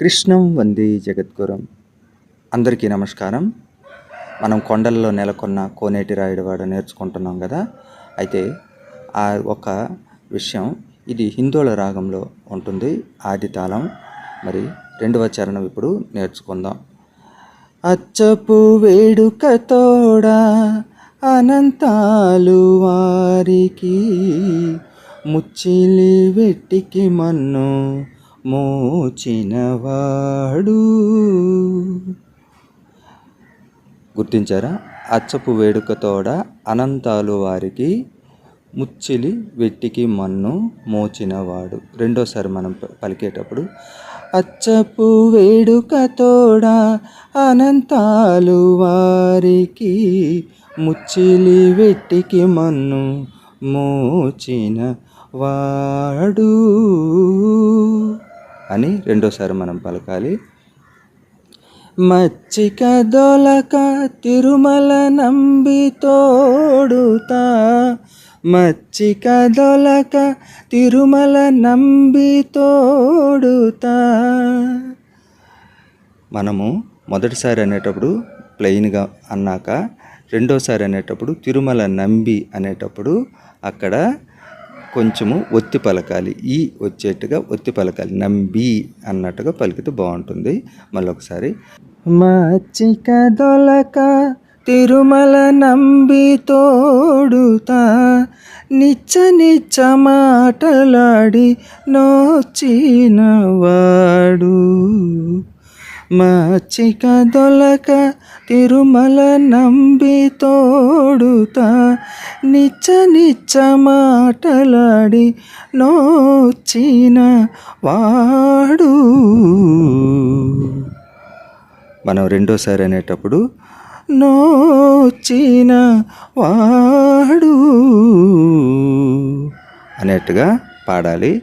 కృష్ణం వందే జగద్గురం. అందరికీ నమస్కారం. మనం కొండల్లో నెలకొన్న కోనేటి రాయుడువాడ నేర్చుకుంటున్నాం కదా? అయితే ఆ ఒక విషయం ఇది హిందోళ రాగంలో ఉంటుంది ఆది తాళం. మరి రెండవ చరణం ఇప్పుడు నేర్చుకుందాం. అచ్చపు వేడుక తోడా అనంతాలు వారికి ముచ్చిలి వెట్టికి మన్ను మోచినవాడు. గుర్తించారా? అచ్చపు వేడుకతోడ అనంతాలు వారికి ముచ్చిలి వెట్టికి మన్ను మోచినవాడు. రెండోసారి మనం ప- పలికేటప్పుడు అచ్చపు వేడుకతోడ అనంతాలు వారికి ముచ్చిలి వెట్టికి మన్ను మోచిన వాడు అని రెండోసారి మనం పలకాలి. మచ్చిక దొలక తిరుమల నంబి తోడుతా. మచ్చిక దొలక తిరుమల నంబి తోడుతా. మనము మొదటిసారి అనేటప్పుడు ప్లెయిన్గా అన్నాక రెండోసారి అనేటప్పుడు తిరుమల నంబి అనేటప్పుడు అక్కడ కొంచెము ఒత్తి పలకాలి. ఈ వచ్చేట్టుగా ఒత్తి పలకాలి. నంబి అన్నట్టుగా పలికితే బాగుంటుంది. మళ్ళీ ఒకసారి మచ్చిక దొలక తిరుమల నంబి తోడుతా. నిచ్చ నిచ్చ మాటలాడి నోచిన వాడు. మచ్చిక దొలక తిరుమల నంబి తోడుతా. నిచ్చ నిచ్చ మాటలాడి నోచిన వాడు. మనం రెండోసారి అనేటప్పుడు నోచిన వాడు. అనేట్టుగా పాడాలి.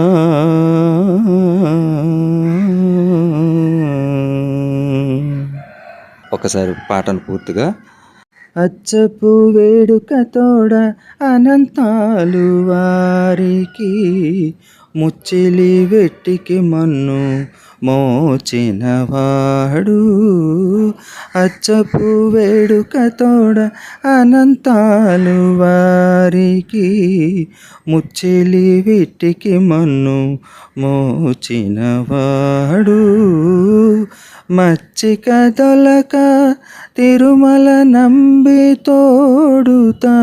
ఒకసారి పాటను పూర్తిగా. అచ్చపు వేడుక తోడ అనంతాలు వారికి ముచ్చిలి వెట్టికి మన్ను మోచినవాడు అచ్చపు వేడుక తోడ అనంతాలు వారికి ముచ్చిలి వెట్టికి మన్ను మోచినవాడు మచ్చిక దొలక తిరుమల నంబి తోడుతా.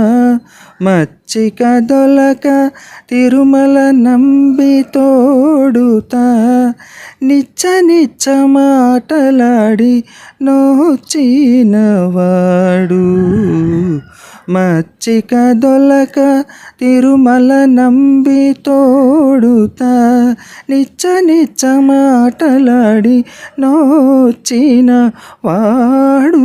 మచ్చిక దొలక తిరుమల నంబి తోడుతా. నిచ్చ నిచ్చ మాటలాడి నోచినవాడు. మచ్చిక దొలక తిరుమల నంబి తోడుత. నిచ్చ నిచ్చ మాటలాడి నోచిన వాడు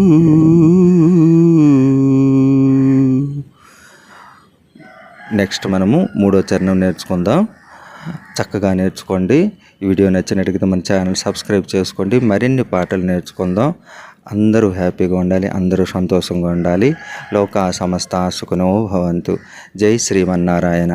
నెక్స్ట్ మనము మూడో చరణం నేర్చుకుందాం. చక్కగా నేర్చుకోండి. ఈ వీడియో నచ్చినట్టుగా మన ఛానల్ సబ్స్క్రైబ్ చేసుకోండి. మరిన్ని పాటలు నేర్చుకుందాం. అందరూ హ్యాపీగా ఉండాలి అందరూ సంతోషంగా ఉండాలి. లోక సమస్త సుఖనో భవంతు. జై శ్రీమన్నారాయణ.